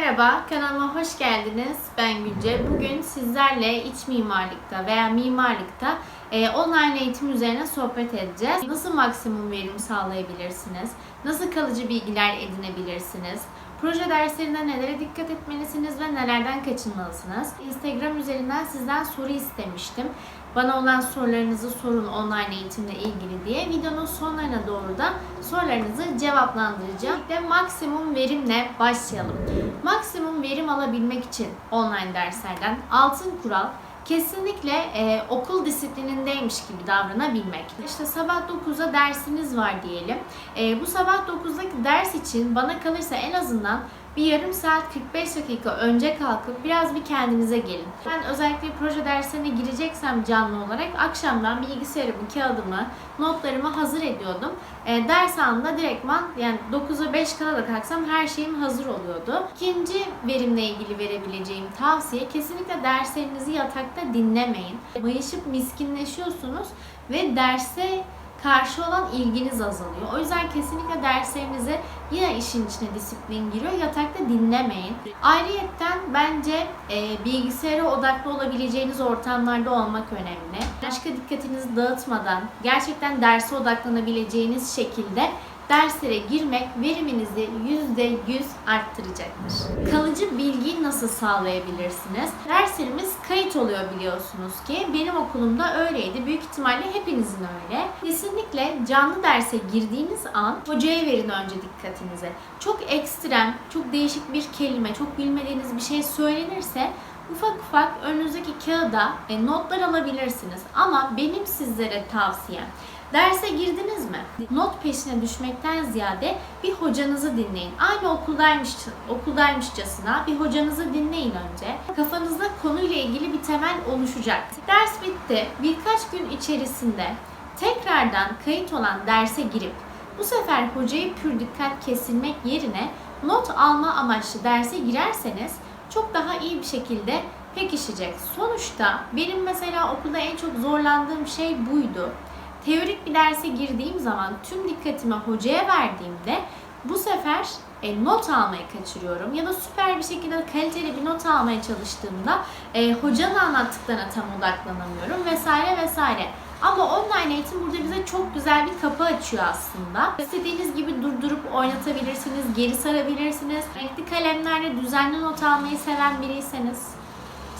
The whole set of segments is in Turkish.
merhaba, kanalıma hoş geldiniz. Ben Gülce. Bugün sizlerle iç mimarlıkta veya mimarlıkta e, online eğitim üzerine sohbet edeceğiz. Nasıl maksimum verim sağlayabilirsiniz? Nasıl kalıcı bilgiler edinebilirsiniz? Proje derslerinde nelere dikkat etmelisiniz ve nelerden kaçınmalısınız? Instagram üzerinden sizden soru istemiştim. Bana olan sorularınızı sorun online eğitimle ilgili diye videonun sonlarına doğru da sorularınızı cevaplandıracağım. Ve maksimum verimle başlayalım. Maksimum verim alabilmek için online derslerden altın kural kesinlikle e, okul disiplinindeymiş gibi davranabilmek. İşte sabah 9'da dersiniz var diyelim. E, bu sabah 9'daki ders için bana kalırsa en azından bir yarım saat 45 dakika önce kalkıp biraz bir kendinize gelin. Ben özellikle proje dersine gireceksem canlı olarak akşamdan bilgisayarımı, kağıdımı, notlarımı hazır ediyordum. E, ders anında direktman yani 9'a 5 kala da kalksam her şeyim hazır oluyordu. İkinci verimle ilgili verebileceğim tavsiye kesinlikle derslerinizi yatakta dinlemeyin. Mayışıp miskinleşiyorsunuz ve derse karşı olan ilginiz azalıyor. O yüzden kesinlikle derslerinizi yine işin içine disiplin giriyor. Yatakta dinlemeyin. Ayrıyetten bence e, bilgisayara odaklı olabileceğiniz ortamlarda olmak önemli. Başka dikkatinizi dağıtmadan gerçekten derse odaklanabileceğiniz şekilde derslere girmek veriminizi %100 arttıracaktır. Kalıcı bilgiyi nasıl sağlayabilirsiniz? Derslerimiz kayıt oluyor biliyorsunuz ki. Benim okulumda öyleydi. Büyük ihtimalle hepinizin öyle. Kesinlikle canlı derse girdiğiniz an hocaya verin önce dikkatinizi. Çok ekstrem, çok değişik bir kelime, çok bilmediğiniz bir şey söylenirse ufak ufak önünüzdeki kağıda e, notlar alabilirsiniz. Ama benim sizlere tavsiyem Derse girdiniz mi? Not peşine düşmekten ziyade bir hocanızı dinleyin. Aynı okuldaymış, okuldaymışçasına bir hocanızı dinleyin önce. Kafanızda konuyla ilgili bir temel oluşacak. Ders bitti. Birkaç gün içerisinde tekrardan kayıt olan derse girip bu sefer hocayı pür dikkat kesilmek yerine not alma amaçlı derse girerseniz çok daha iyi bir şekilde pekişecek. Sonuçta benim mesela okulda en çok zorlandığım şey buydu teorik bir derse girdiğim zaman tüm dikkatimi hocaya verdiğimde bu sefer e, not almayı kaçırıyorum ya da süper bir şekilde kaliteli bir not almaya çalıştığımda e, hocanın anlattıklarına tam odaklanamıyorum vesaire vesaire. Ama online eğitim burada bize çok güzel bir kapı açıyor aslında. İstediğiniz gibi durdurup oynatabilirsiniz, geri sarabilirsiniz. Renkli kalemlerle düzenli not almayı seven biriyseniz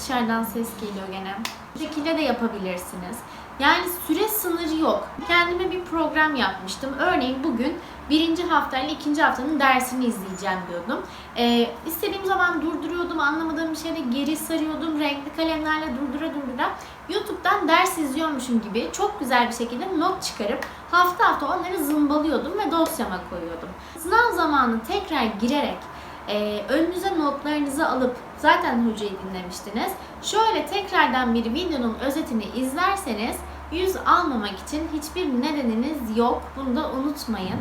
dışarıdan ses geliyor gene. Bu şekilde de yapabilirsiniz. Yani süre sınırı yok. Kendime bir program yapmıştım. Örneğin bugün birinci hafta ile ikinci haftanın dersini izleyeceğim diyordum. Ee, istediğim zaman durduruyordum, anlamadığım şeyde geri sarıyordum, renkli kalemlerle durdura durdura. YouTube'dan ders izliyormuşum gibi çok güzel bir şekilde not çıkarıp hafta hafta onları zımbalıyordum ve dosyama koyuyordum. Sınav zamanı tekrar girerek e, önünüze notlarınızı alıp zaten hocayı dinlemiştiniz. Şöyle tekrardan bir videonun özetini izlerseniz yüz almamak için hiçbir nedeniniz yok. Bunu da unutmayın.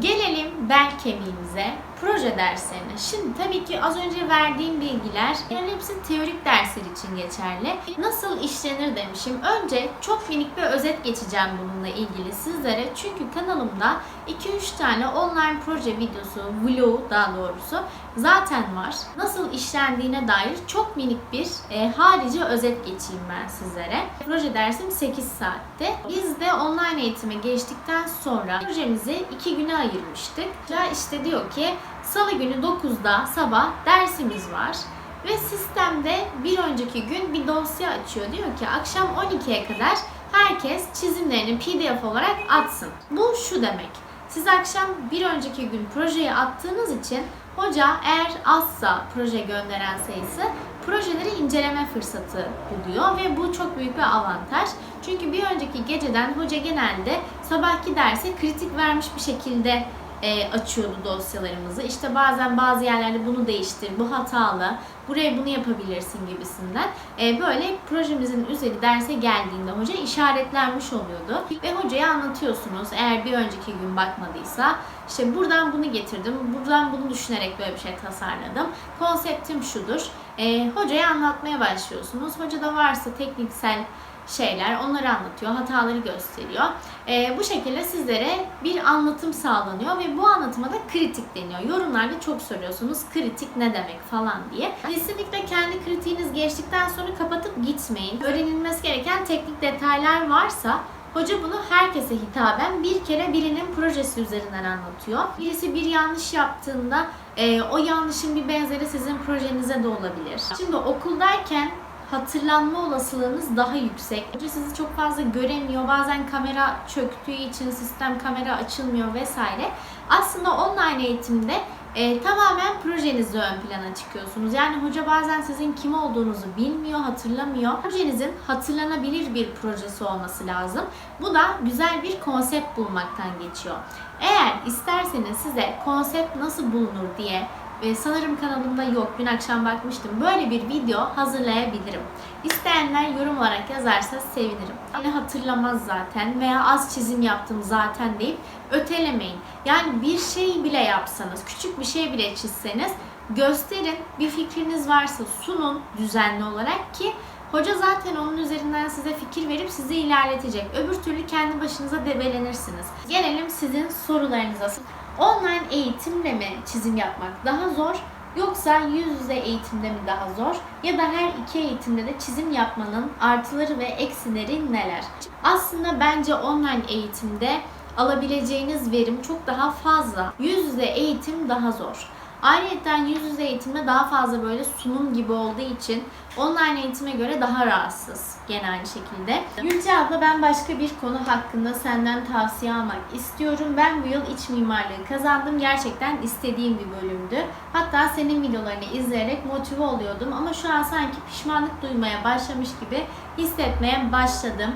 Gelelim bel kemiğimize, proje derslerine. Şimdi tabii ki az önce verdiğim bilgiler bunların hepsi teorik dersler için geçerli. Nasıl işlenir demişim. Önce çok minik bir özet geçeceğim bununla ilgili sizlere. Çünkü kanalımda 2-3 tane online proje videosu, vlog daha doğrusu zaten var. Nasıl işlendiğine dair çok minik bir e, harici özet geçeyim ben sizlere. Proje dersim 8 saatte. Biz de online eğitime geçtikten sonra projemizi 2 güne ayırmıştık. Ya işte diyor ki Salı günü 9'da sabah dersimiz var. Ve sistemde bir önceki gün bir dosya açıyor. Diyor ki akşam 12'ye kadar herkes çizimlerini pdf olarak atsın. Bu şu demek. Siz akşam bir önceki gün projeyi attığınız için hoca eğer azsa proje gönderen sayısı projeleri inceleme fırsatı buluyor ve bu çok büyük bir avantaj. Çünkü bir önceki geceden hoca genelde sabahki derse kritik vermiş bir şekilde e, açıyordu dosyalarımızı. İşte bazen bazı yerlerde bunu değiştir, bu hatalı, buraya bunu yapabilirsin gibisinden. E, böyle projemizin üzeri derse geldiğinde hoca işaretlenmiş oluyordu. Ve hocaya anlatıyorsunuz eğer bir önceki gün bakmadıysa işte buradan bunu getirdim, buradan bunu düşünerek böyle bir şey tasarladım. Konseptim şudur. E, hocaya anlatmaya başlıyorsunuz. Hoca da varsa tekniksel şeyler. Onları anlatıyor, hataları gösteriyor. Ee, bu şekilde sizlere bir anlatım sağlanıyor ve bu anlatıma da kritik deniyor. Yorumlarda çok soruyorsunuz kritik ne demek falan diye. Kesinlikle kendi kritiğiniz geçtikten sonra kapatıp gitmeyin. Öğrenilmesi gereken teknik detaylar varsa Hoca bunu herkese hitaben bir kere birinin projesi üzerinden anlatıyor. Birisi bir yanlış yaptığında e, o yanlışın bir benzeri sizin projenize de olabilir. Şimdi okuldayken hatırlanma olasılığınız daha yüksek. Hoca sizi çok fazla göremiyor. Bazen kamera çöktüğü için sistem kamera açılmıyor vesaire. Aslında online eğitimde e, tamamen projenizle ön plana çıkıyorsunuz. Yani hoca bazen sizin kim olduğunuzu bilmiyor, hatırlamıyor. Projenizin hatırlanabilir bir projesi olması lazım. Bu da güzel bir konsept bulmaktan geçiyor. Eğer isterseniz size konsept nasıl bulunur diye ve sanırım kanalımda yok. Dün akşam bakmıştım. Böyle bir video hazırlayabilirim. İsteyenler yorum olarak yazarsa sevinirim. Yine hatırlamaz zaten veya az çizim yaptım zaten deyip ötelemeyin. Yani bir şey bile yapsanız, küçük bir şey bile çizseniz gösterin. Bir fikriniz varsa sunun düzenli olarak ki Hoca zaten onun üzerinden size fikir verip sizi ilerletecek. Öbür türlü kendi başınıza debelenirsiniz. Gelelim sizin sorularınıza. Online eğitimle mi çizim yapmak daha zor yoksa yüz yüze eğitimde mi daha zor ya da her iki eğitimde de çizim yapmanın artıları ve eksileri neler? Aslında bence online eğitimde alabileceğiniz verim çok daha fazla. Yüz yüze eğitim daha zor. Ayrıca yüz yüze eğitimde daha fazla böyle sunum gibi olduğu için online eğitime göre daha rahatsız gene aynı şekilde. Gülce abla ben başka bir konu hakkında senden tavsiye almak istiyorum. Ben bu yıl iç mimarlığı kazandım. Gerçekten istediğim bir bölümdü. Hatta senin videolarını izleyerek motive oluyordum ama şu an sanki pişmanlık duymaya başlamış gibi hissetmeye başladım.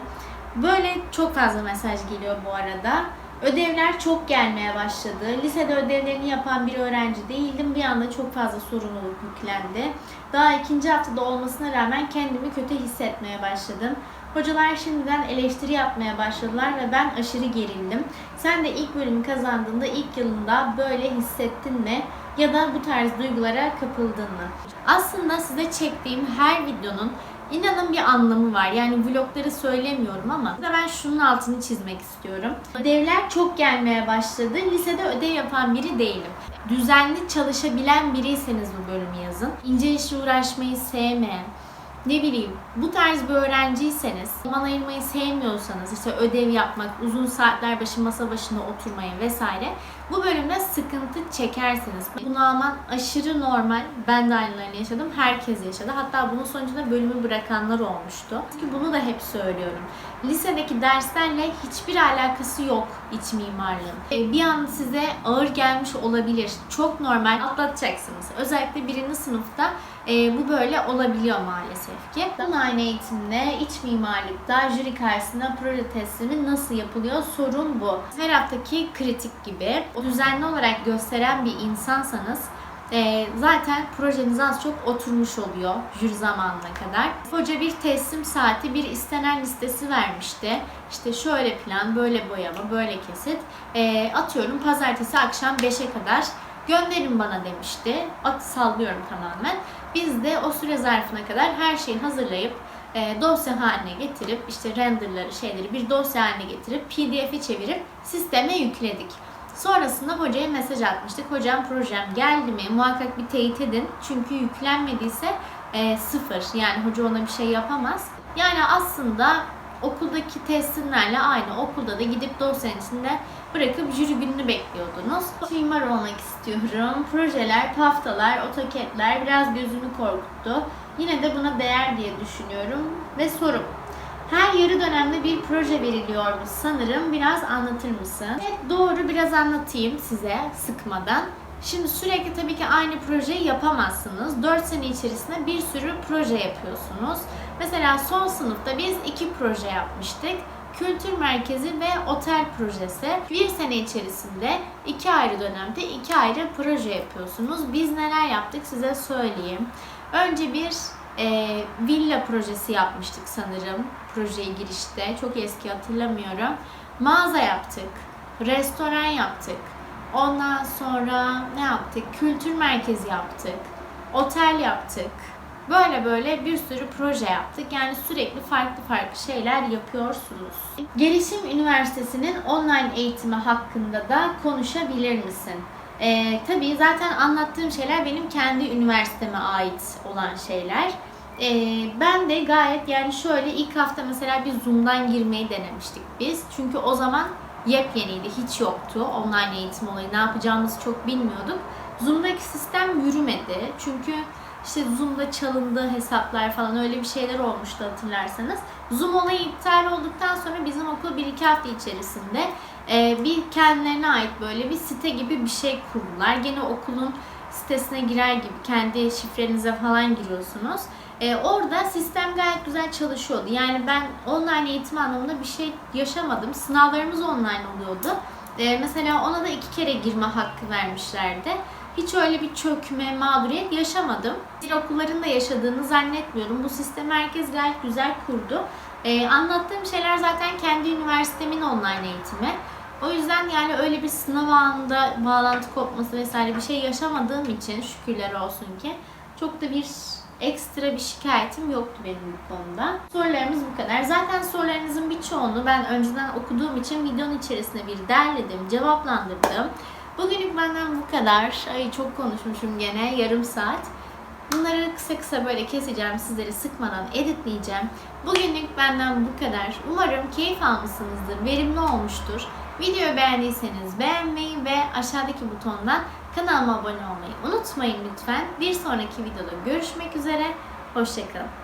Böyle çok fazla mesaj geliyor bu arada. Ödevler çok gelmeye başladı. Lisede ödevlerini yapan bir öğrenci değildim. Bir anda çok fazla sorumluluk yüklendi. Daha ikinci haftada olmasına rağmen kendimi kötü hissetmeye başladım. Hocalar şimdiden eleştiri yapmaya başladılar ve ben aşırı gerildim. Sen de ilk bölümü kazandığında ilk yılında böyle hissettin mi? Ya da bu tarz duygulara kapıldın mı? Aslında size çektiğim her videonun İnanın bir anlamı var. Yani vlogları söylemiyorum ama burada ben şunun altını çizmek istiyorum. Ödevler çok gelmeye başladı. Lisede ödev yapan biri değilim. Düzenli çalışabilen biriyseniz bu bölümü yazın. İnce işe uğraşmayı sevmeyen, ne bileyim bu tarz bir öğrenciyseniz, zaman ayırmayı sevmiyorsanız, işte ödev yapmak, uzun saatler başı masa başında oturmayı vesaire bu bölümde sıkıntı çekersiniz. Bunu alman aşırı normal. Ben de aynılarını yaşadım. Herkes yaşadı. Hatta bunun sonucunda bölümü bırakanlar olmuştu. Çünkü bunu da hep söylüyorum. Lisedeki derslerle hiçbir alakası yok iç mimarlığın. E, bir an size ağır gelmiş olabilir. Çok normal atlatacaksınız. Özellikle birinci sınıfta e, bu böyle olabiliyor maalesef ki. Online eğitimde, iç mimarlıkta jüri karşısında proje teslimi nasıl yapılıyor? Sorun bu. Her haftaki kritik gibi düzenli olarak gösteren bir insansanız e, zaten projeniz az çok oturmuş oluyor jüri zamanına kadar. Hoca bir teslim saati, bir istenen listesi vermişti. İşte şöyle plan, böyle boyama, böyle kesit. E, atıyorum pazartesi akşam 5'e kadar gönderin bana demişti. At sallıyorum tamamen. Biz de o süre zarfına kadar her şeyi hazırlayıp e, dosya haline getirip işte renderları şeyleri bir dosya haline getirip pdf'i çevirip sisteme yükledik. Sonrasında hocaya mesaj atmıştık. Hocam projem geldi mi? Muhakkak bir teyit edin. Çünkü yüklenmediyse e, sıfır. Yani hoca ona bir şey yapamaz. Yani aslında okuldaki teslimlerle aynı. Okulda da gidip dosyanın içinde bırakıp jüri gününü bekliyordunuz. Mimar olmak istiyorum. Projeler, paftalar, otoketler biraz gözümü korkuttu. Yine de buna değer diye düşünüyorum. Ve sorum. Her yarı dönemde bir proje veriliyordu sanırım. Biraz anlatır mısın? Evet doğru biraz anlatayım size sıkmadan. Şimdi sürekli tabii ki aynı projeyi yapamazsınız. 4 sene içerisinde bir sürü proje yapıyorsunuz. Mesela son sınıfta biz iki proje yapmıştık. Kültür merkezi ve otel projesi. Bir sene içerisinde iki ayrı dönemde iki ayrı proje yapıyorsunuz. Biz neler yaptık size söyleyeyim. Önce bir e, villa projesi yapmıştık sanırım projeye girişte. Çok eski hatırlamıyorum. Mağaza yaptık. Restoran yaptık. Ondan sonra ne yaptık? Kültür merkezi yaptık. Otel yaptık. Böyle böyle bir sürü proje yaptık. Yani sürekli farklı farklı şeyler yapıyorsunuz. Gelişim Üniversitesi'nin online eğitimi hakkında da konuşabilir misin? Ee, tabii zaten anlattığım şeyler benim kendi üniversiteme ait olan şeyler. Ee, ben de gayet yani şöyle ilk hafta mesela bir Zoom'dan girmeyi denemiştik biz. Çünkü o zaman yepyeniydi, hiç yoktu online eğitim olayı. Ne yapacağımızı çok bilmiyorduk. Zoom'daki sistem yürümedi. Çünkü işte Zoom'da çalındı hesaplar falan öyle bir şeyler olmuştu hatırlarsanız. Zoom olayı iptal olduktan sonra bizim okul 1-2 hafta içerisinde e, bir kendilerine ait böyle bir site gibi bir şey kurdular. Gene okulun sitesine girer gibi kendi şifrenize falan giriyorsunuz. E, orada sistem gayet güzel çalışıyordu. Yani ben online eğitim anlamında bir şey yaşamadım. Sınavlarımız online oluyordu. E, mesela ona da iki kere girme hakkı vermişlerdi. Hiç öyle bir çökme, mağduriyet yaşamadım. Dil okulların da yaşadığını zannetmiyorum. Bu sistemi herkes gayet güzel kurdu. E, anlattığım şeyler zaten kendi üniversitemin online eğitimi. O yüzden yani öyle bir sınav anında bağlantı kopması vesaire bir şey yaşamadığım için şükürler olsun ki çok da bir ekstra bir şikayetim yoktu benim bu konuda. Sorularımız bu kadar. Zaten sorularınızın birçoğunu ben önceden okuduğum için videonun içerisine bir derledim, cevaplandırdım. Bugünlük benden bu kadar. Ay çok konuşmuşum gene yarım saat. Bunları kısa kısa böyle keseceğim, sizleri sıkmadan editleyeceğim. Bugünlük benden bu kadar. Umarım keyif almışsınızdır, verimli olmuştur. Videoyu beğendiyseniz beğenmeyi ve aşağıdaki butondan kanalıma abone olmayı unutmayın lütfen. Bir sonraki videoda görüşmek üzere. Hoşçakalın.